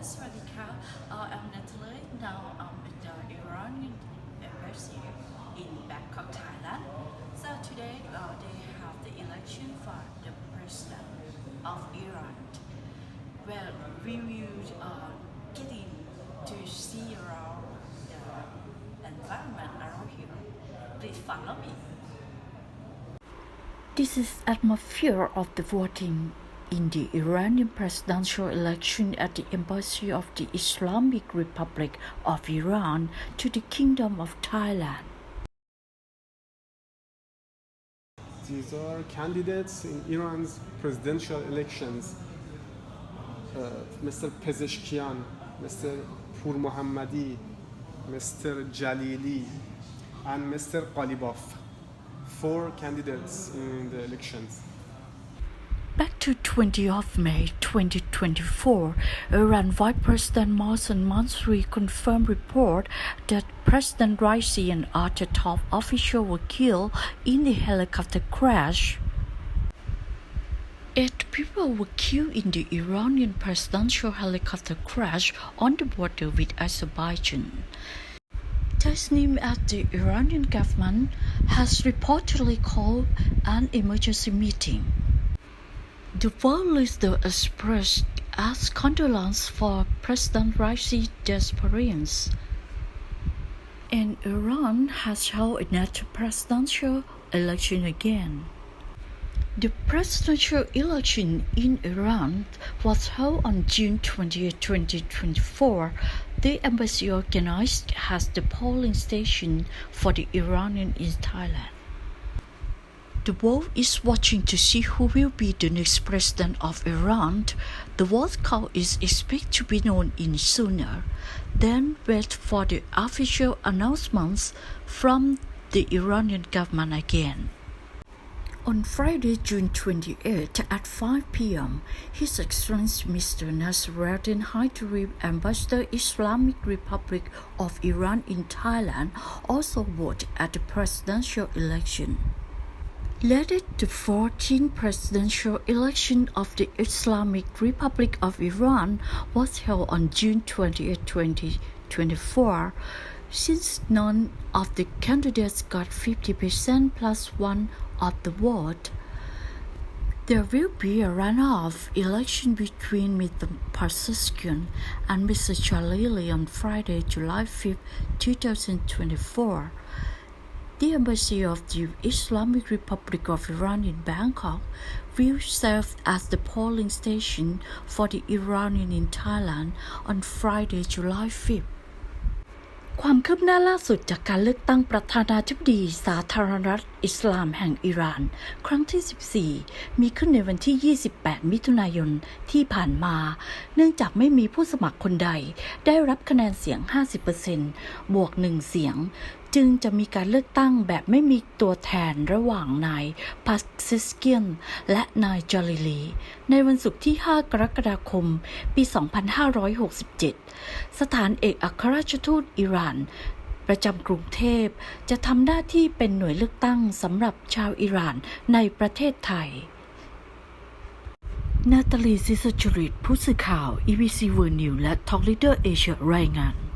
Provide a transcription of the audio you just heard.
Swadika. Uh, I'm Natalie. Now I'm with the Iranian embassy in Bangkok, Thailand. So today uh, they have the election for the president of Iran. Well, we will uh, in to see around the environment around here. Please follow me. This is atmosphere of the voting in the Iranian presidential election at the embassy of the Islamic Republic of Iran to the Kingdom of Thailand. These are candidates in Iran's presidential elections. Uh, Mr. Pezeshkian, Mr. Pur Mohammadi, Mr. Jalili, and Mr. Qalibov. Four candidates in the elections. Back to 20th of May 2024, Iran Vice President Mohsen Mansouri confirmed report that President Raisi and other top officials were killed in the helicopter crash. Eight people were killed in the Iranian presidential helicopter crash on the border with Azerbaijan. Tasnim at the Iranian government has reportedly called an emergency meeting. The leader expressed as condolence for President Raisi disappearance. And Iran has held another presidential election again. The presidential election in Iran was held on June 20, 2024. The embassy organized has the polling station for the Iranian in Thailand. The world is watching to see who will be the next president of Iran. The vote count is expected to be known in sooner. Then wait for the official announcements from the Iranian government again. On Friday, June 28 at 5 p.m., His Excellency Mr. Nasruddin Haidery, Ambassador Islamic Republic of Iran in Thailand, also voted at the presidential election. Later, the 14th presidential election of the Islamic Republic of Iran was held on June 28, 2024. Since none of the candidates got 50% plus one of the vote, there will be a runoff election between Mr. Pezeshkian and Mr. Jalili on Friday, July 5, 2024. The Embassy of the Islamic Republic of Iran in Bangkok will serve as the polling station for the Iranian in Thailand on Friday, July 5. ความคืบหน้าล่าสุดจากการเลือกตั้งประธานาธิบดีสาธารณรัฐอิสลามแห่งอิหร่าน ครั้งที่ 14 มีขึ้นในวันที่ 28 มิถุนายนที่ผ่านมา เนื่องจากไม่มีผู้สมัครคนใด ได้รับคะแนนเสียง 50%บวก 1 เสียงจึงจะมีการเลือกตั้งแบบไม่มีตัวแทนระหว่างนายพัสซิสเกียนและนายจอลิลี ในวันศุกร์ที่ 5 กรกฎาคม ปี 2567 สถานเอกอัครราชทูตอิหร่านประจำกรุงเทพจะทำหน้าที่เป็นหน่วยเลือกตั้งสำหรับชาวอิหร่านในประเทศไทย นาตาลีซิสจริตผู้สื่อข่าว EBC World News และ Talk Leader Asia รายงาน